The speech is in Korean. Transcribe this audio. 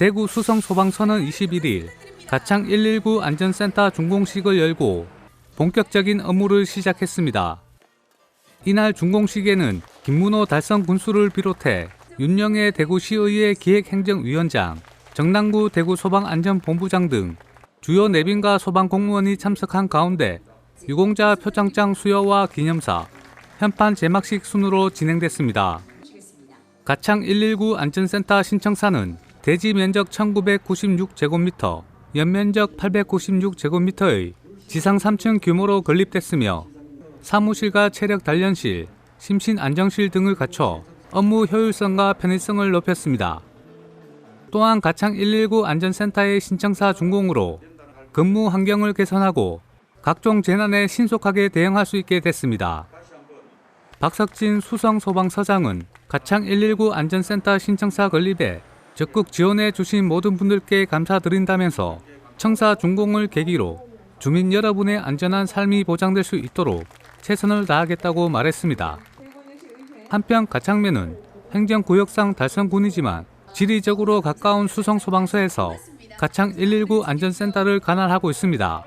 대구 수성소방서는 21일 가창 119 안전센터 준공식을 열고 본격적인 업무를 시작했습니다. 이날 준공식에는 김문호 달성 군수를 비롯해 윤영애 대구시의회 기획행정위원장, 정남구 대구소방안전본부장 등 주요 내빈과 소방 공무원이 참석한 가운데 유공자 표창장 수여와 기념사, 현판 제막식 순으로 진행됐습니다. 가창 119 안전센터 신청사는 대지 면적 1996제곱미터, 연면적 896제곱미터의 지상 3층 규모로 건립됐으며 사무실과 체력 단련실, 심신 안정실 등을 갖춰 업무 효율성과 편의성을 높였습니다. 또한 가창 119 안전센터의 신청사 준공으로 근무 환경을 개선하고 각종 재난에 신속하게 대응할 수 있게 됐습니다. 박석진 수성소방서장은 가창 119 안전센터 신청사 건립에 적극 지원해 주신 모든 분들께 감사드린다면서 청사 준공을 계기로 주민 여러분의 안전한 삶이 보장될 수 있도록 최선을 다하겠다고 말했습니다. 한편 가창면은 행정구역상 달성군이지만 지리적으로 가까운 수성소방서에서 가창 119 안전센터를 관할하고 있습니다.